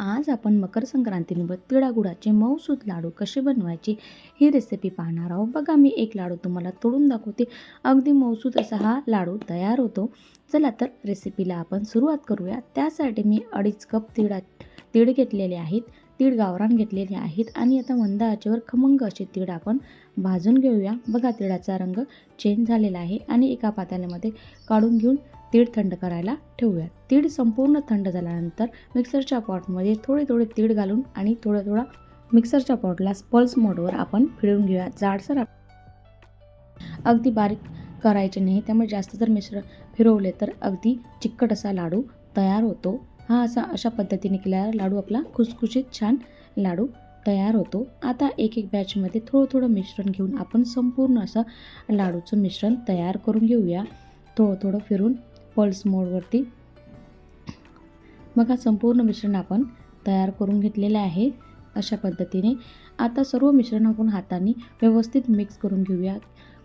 आज आपण मकर संक्रांतीनिमित्त तिळागुळाचे मऊसूत लाडू कसे बनवायचे ही रेसिपी पाहणार आहोत. बघा मी एक लाडू तुम्हाला तोडून दाखवते. अगदी मऊसूत असा हा लाडू तयार होतो. चला तर रेसिपीला आपण सुरुवात करूया. त्यासाठी मी अडीच कप तिळा तीळ घेतलेले आहेत. तीळ गावरान घेतलेले आहेत. आणि आता मंद आचेवर खमंग असे तीळ आपण भाजून घेऊया. बघा तिळाचा रंग चेंज झालेला आहे. आणि एका पातेल्यामध्ये काढून घेऊन तीळ थंड करायला ठेवूया तीळ संपूर्ण थंड झाल्यानंतर मिक्सरच्या पॉटमध्ये थोडे थोडे तीळ घालून आणि थोडा थोडा मिक्सरच्या पॉटला पल्स मोडवर आपण फिरवून घेऊया जाडसर अगदी बारीक करायचे नाही त्यामुळे जास्त जर मिश्र फिरवले तर अगदी चिकट असा लाडू तयार होतो. हा असा अशा पद्धतीने केल्यावर लाडू आपला खुसखुशीत छान लाडू तयार होतो. आता एक एक बॅचमध्ये थोडं थोडं मिश्रण घेऊन आपण संपूर्ण असं लाडूचं मिश्रण तयार करून घेऊया. थोडं थोडं फिरून पल्स मोडवरती बघा संपूर्ण मिश्रण आपण तयार करून घेतलेलं आहे अशा पद्धतीने. आता सर्व मिश्रण आपण हाताने व्यवस्थित मिक्स करून घेऊया.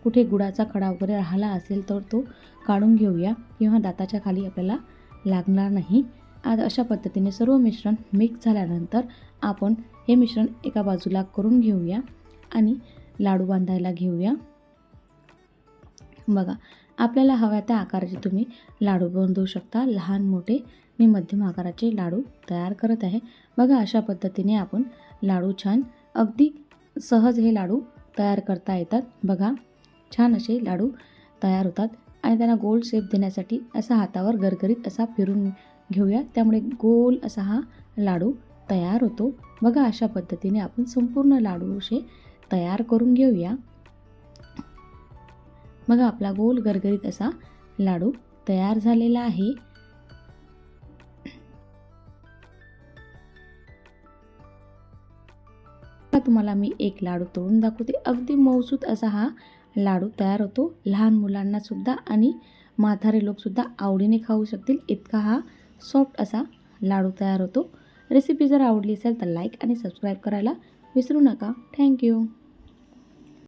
कुठे गुळाचा खडा वगैरे राहिला असेल तर तो काढून घेऊया किंवा दाताच्या खाली आपल्याला लागणार नाही. आता अशा पद्धतीने सर्व मिश्रण मिक्स झाल्यानंतर आपण हे मिश्रण एका बाजूला करून घेऊया आणि लाडू बांधायला घेऊया. बघा आपल्याला हव्या त्या आकाराचे तुम्ही लाडू बनवू शकता. लहान मोठे. मी मध्यम आकाराचे लाडू तयार करत आहे. बघा अशा पद्धतीने आपण लाडू छान अगदी सहज हे लाडू तयार करता येतात. बघा छान असे लाडू तयार होतात आणि त्यांना गोल शेप देण्यासाठी असा हातावर गरगरीत असा फिरून घेऊया. त्यामुळे गोल असा हा लाडू तयार होतो. बघा अशा पद्धतीने आपण संपूर्ण लाडू असे तयार करून घेऊया. मग आपला गोल गरगरीत असा लाडू तयार झालेला आहे. तुम्हाला मी एक लाडू तोडून दाखवते. अगदी मौसूत असा हा लाडू तयार होतो. लहान मुलांना सुद्धा आणि म्हातारे लोकसुद्धा आवडीने खाऊ शकतील. इतका हा सॉफ्ट असा लाडू तयार होतो. रेसिपी जर आवडली असेल तर लाईक आणि सबस्क्राईब करायला विसरू नका. थँक्यू